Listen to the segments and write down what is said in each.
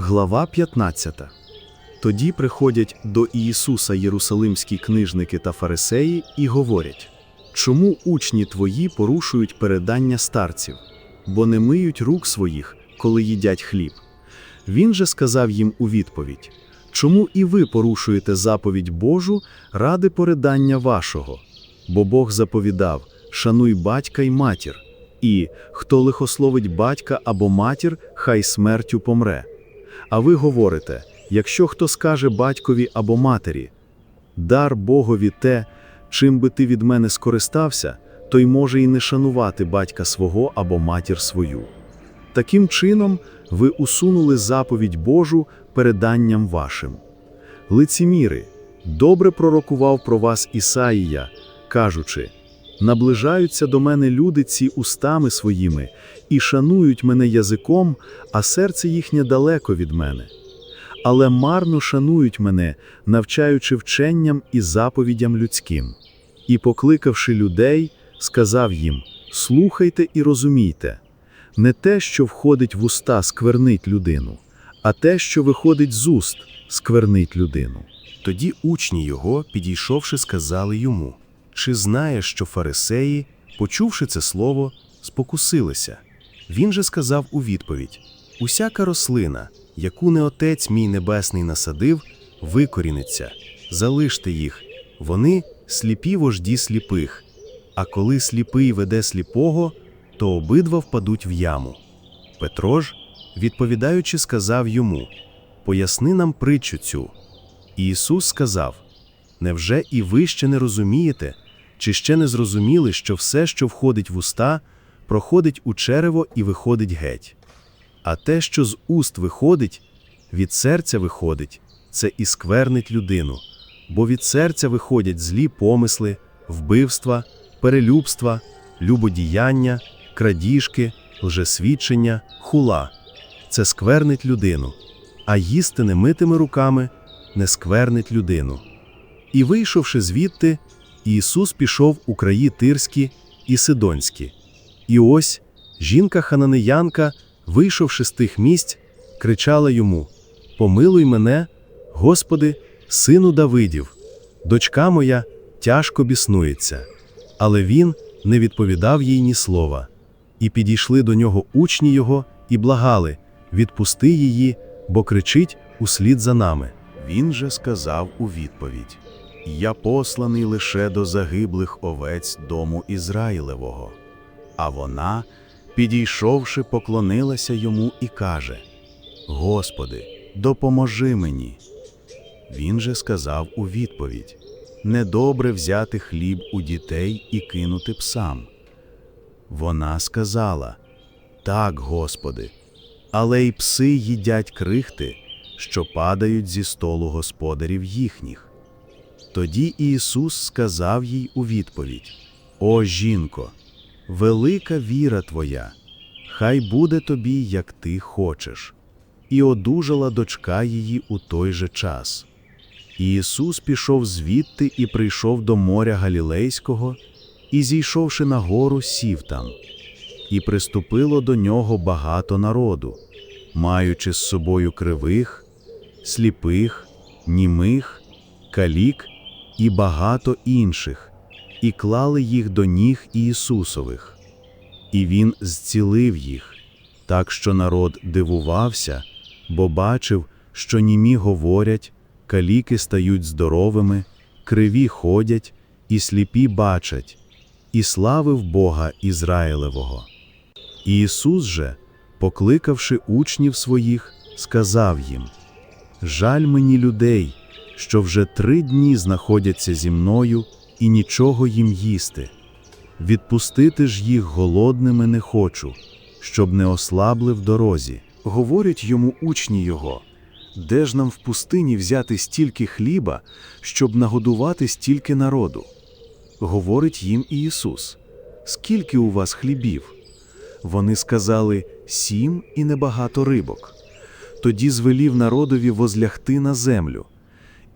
Глава 15. Тоді приходять до Ісуса єрусалимські книжники та фарисеї і говорять: Чому учні твої порушують передання старців, бо не миють рук своїх, коли їдять хліб? Він же сказав їм у відповідь: Чому і ви порушуєте заповідь Божу ради передання вашого? Бо Бог заповідав: Шануй батька й матір, і хто лихословить батька або матір, хай смертю помре. А ви говорите, якщо хто скаже батькові або матері, дар Богові те, чим би ти від мене скористався, той може і не шанувати батька свого або матір свою. Таким чином, ви усунули заповідь Божу переданням вашим. Лицеміри, добре пророкував про вас Ісаїя, кажучи, наближаються до мене люди ці устами своїми і шанують мене язиком, а серце їхнє далеко від мене. Але марно шанують мене, навчаючи вченням і заповідям людським. І, покликавши людей, сказав їм: Слухайте і розумійте, не те, що входить в уста, сквернить людину, а те, що виходить з уст, сквернить людину. Тоді учні його, підійшовши, сказали йому: Чи знаєш, що фарисеї, почувши це слово, спокусилися? Він же сказав у відповідь: Усяка рослина, яку не отець мій небесний насадив, викоріниться, залиште їх, вони сліпі вожді сліпих. А коли сліпий веде сліпого, то обидва впадуть в яму. Петро ж, відповідаючи, сказав йому: Поясни нам притчу цю. І Ісус сказав: Невже і ви ще не розумієте, чи ще не зрозуміли, що все, що входить в уста, проходить у черево і виходить геть? А те, що з уст виходить, від серця виходить, це і сквернить людину, бо від серця виходять злі помисли, вбивства, перелюбства, любодіяння, крадіжки, лжесвідчення, хула. Це сквернить людину, а їсти немитими руками не сквернить людину. І вийшовши звідти, Ісус пішов у краї Тирські і Сидонські. І ось жінка-хананеянка, вийшовши з тих місць, кричала йому: Помилуй мене, Господи, сину Давидів, дочка моя тяжко біснується. Але він не відповідав їй ні слова. І підійшли до нього учні його і благали: Відпусти її, бо кричить услід за нами. Він же сказав у відповідь: Я посланий лише до загиблих овець дому Ізраїлевого. А вона, підійшовши, поклонилася йому і каже: Господи, допоможи мені. Він же сказав у відповідь: Недобре взяти хліб у дітей і кинути псам. Вона сказала: Так, Господи, але й пси їдять крихти, що падають зі столу господарів їхніх. Тоді Ісус сказав їй у відповідь: О жінко, велика віра твоя, хай буде тобі, як ти хочеш. І одужала дочка її у той же час. Ісус пішов звідти і прийшов до моря Галілейського, і, зійшовши на гору, сів там. І приступило до нього багато народу, маючи з собою кривих, сліпих, німих, калік і багато інших, і клали їх до ніг Ісусових. І Він зцілив їх, так що народ дивувався, бо бачив, що німі говорять, каліки стають здоровими, криві ходять, і сліпі бачать, і славив Бога Ізраїлевого. Ісус же, покликавши учнів своїх, сказав їм: Жаль мені людей, що вже три дні знаходяться зі мною і нічого їм їсти. Відпустити ж їх голодними не хочу, щоб не ослабли в дорозі. Говорять йому учні його, де ж нам в пустині взяти стільки хліба, щоб нагодувати стільки народу? Говорить їм і Ісус, скільки у вас хлібів? Вони сказали сім і небагато рибок. Тоді звелів народові возлягти на землю,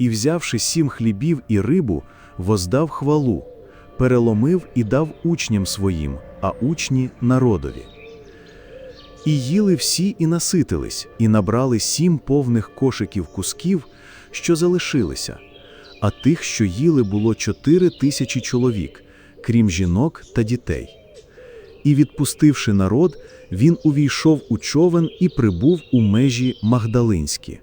і, взявши сім хлібів і рибу, воздав хвалу, переломив і дав учням своїм, а учні народові. І їли всі і наситились, і набрали сім повних кошиків кусків, що залишилися. А тих, що їли, було чотири тисячі чоловік, крім жінок та дітей. І, відпустивши народ, він увійшов у човен і прибув у межі Магдалинські.